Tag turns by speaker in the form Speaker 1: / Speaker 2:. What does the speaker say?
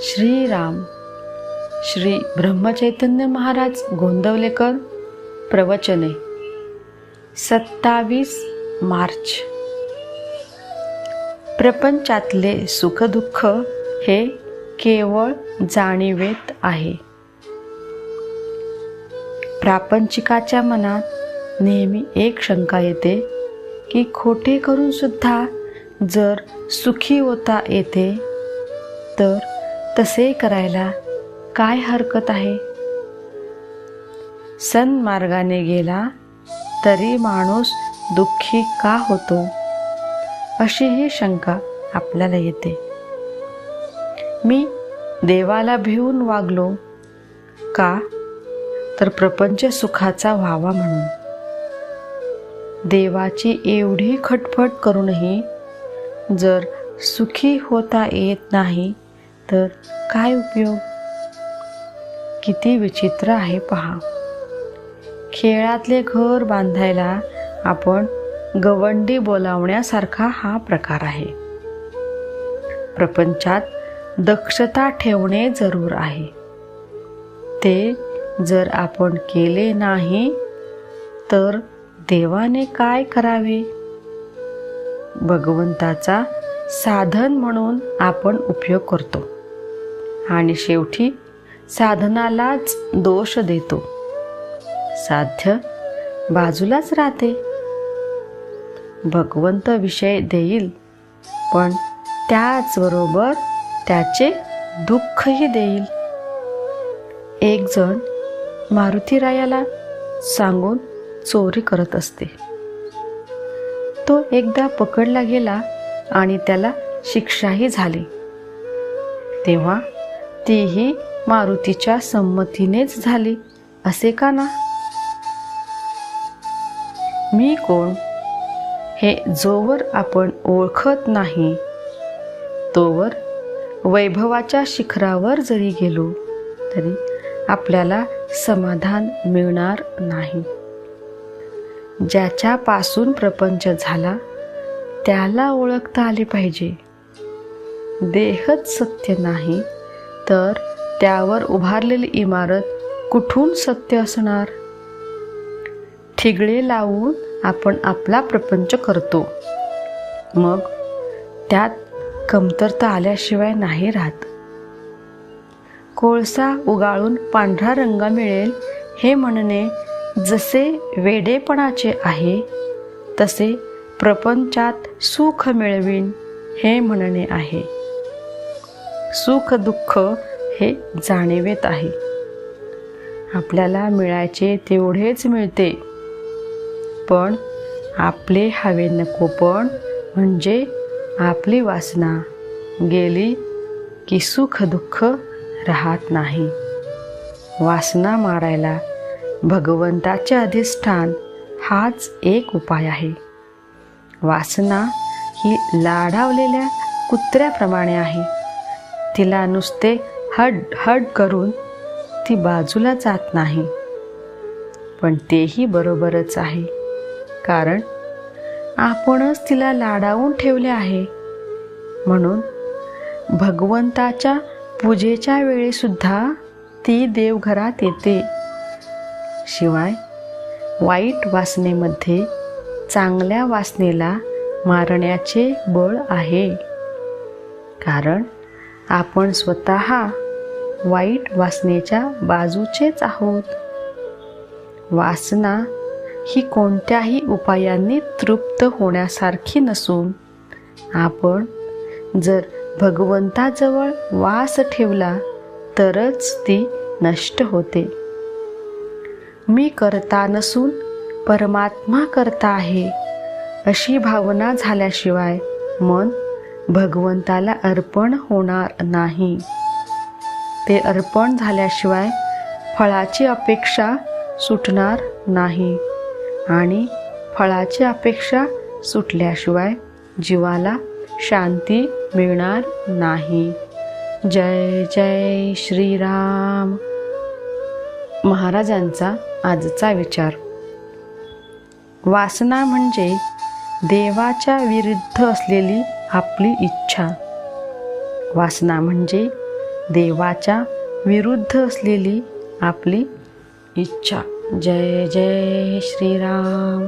Speaker 1: श्रीराम श्री ब्रह्मचैतन्य महाराज गोंदवलेकर प्रवचने सत्तावीस मार्च. प्रपंचातले सुखदुःख हे केवळ जाणीवेत आहे. प्रापंचिकाच्या मनात नेहमी एक शंका येते की खोटे करून सुद्धा जर सुखी होता येते तर तसे करायला काय हरकत आहे? सन्मार्गाने गेला तरी माणूस दुःखी का होतो? अशी ही शंका आपल्याला येते. मी देवाला भिवून वागलो का? तर प्रपंच सुखाचा व्हावा म्हणून. देवाची एवढी खटपट करूनही जर सुखी होता येत नाही तर काय उपयोग? किती विचित्र आहे पहा. खेळातले घर बांधायला आपण गवंडी बोलावण्यासारखा हा प्रकार आहे. प्रपंचात दक्षता ठेवणे जरूर आहे. ते जर आपण केले नाही तर देवाने काय करावे? भगवंताचा साधन म्हणून आपण उपयोग करतो. आणि शेवटी साधनालाच दोष देतो. साध्य बाजूलाच राहते. भगवंत विषय देईल पण त्याचबरोबर त्याचे दुःखही देईल. एक जण मारुतीरायाला सांगून चोरी करत असते. तो एकदा पकडला गेला आणि त्याला शिक्षाही झाली. तेव्हा तीही मारुतीच्या संमतीनेच झाली. असे का ना? मी कोण? हे जोवर आपण ओळखत नाही. तोवर वैभवाच्या शिखरावर जरी गेलो तरी आपल्याला समाधान मिळणार नाही. ज्याच्यापासून प्रपंच झाला त्याला ओळखता आले पाहिजे. देहच सत्य नाही तर त्यावर उभारलेली इमारत कुठून सत्य असणार? ठिगळे लावून आपण आपला प्रपंच करतो. मग त्यात कमतरता आल्याशिवाय नाही राहत. कोळसा उगाळून पांढरा रंग मिळेल हे म्हणणे जसे वेडेपणाचे आहे तसे प्रपंचात सुख मिळवीन हे म्हणणे आहे. सुख दुःख हे जाणीवेत आहे. आपल्याला मिळायचे तेवढेच मिळते. पण आपले हवे नको पण म्हणजे आपली वासना गेली की सुख दुःख राहत नाही. वासना मारायला भगवंताचे अधिष्ठान हाच एक उपाय आहे. वासना ही लाडावलेल्या कुत्र्याप्रमाणे आहे. तिला नुसते हड हड करून ती बाजूला जात नाही. पण तेही बरोबरच आहे. कारण आपणच तिला लाडावून ठेवले आहे. म्हणून भगवंताच्या पूजेच्या वेळीसुद्धा ती देवघरात येते. शिवाय वाईट वासनेमध्ये चांगल्या वासनेला मारण्याचे बळ आहे. कारण आपण स्वतः वाईट वासनेच्या बाजूचेच आहोत. वासना ही कोणत्याही उपायांनी तृप्त होण्यासारखी नसून आपण जर भगवंताजवळ वास ठेवला तरच ती नष्ट होते. मी करता नसून परमात्मा करता आहे अशी भावना झाल्याशिवाय मन भगवंताला अर्पण होणार नाही. ते अर्पण झाल्याशिवाय फळाची अपेक्षा सुटणार नाही आणि फळाची अपेक्षा सुटल्याशिवाय जीवाला शांती मिळणार नाही. जय जय श्रीराम. महाराजांचा आजचा विचार. वासना म्हणजे देवाच्या विरुद्ध असलेली आपली इच्छा. वासना म्हणजे देवाच्या विरुद्ध असलेली आपली इच्छा. जय जय श्रीराम.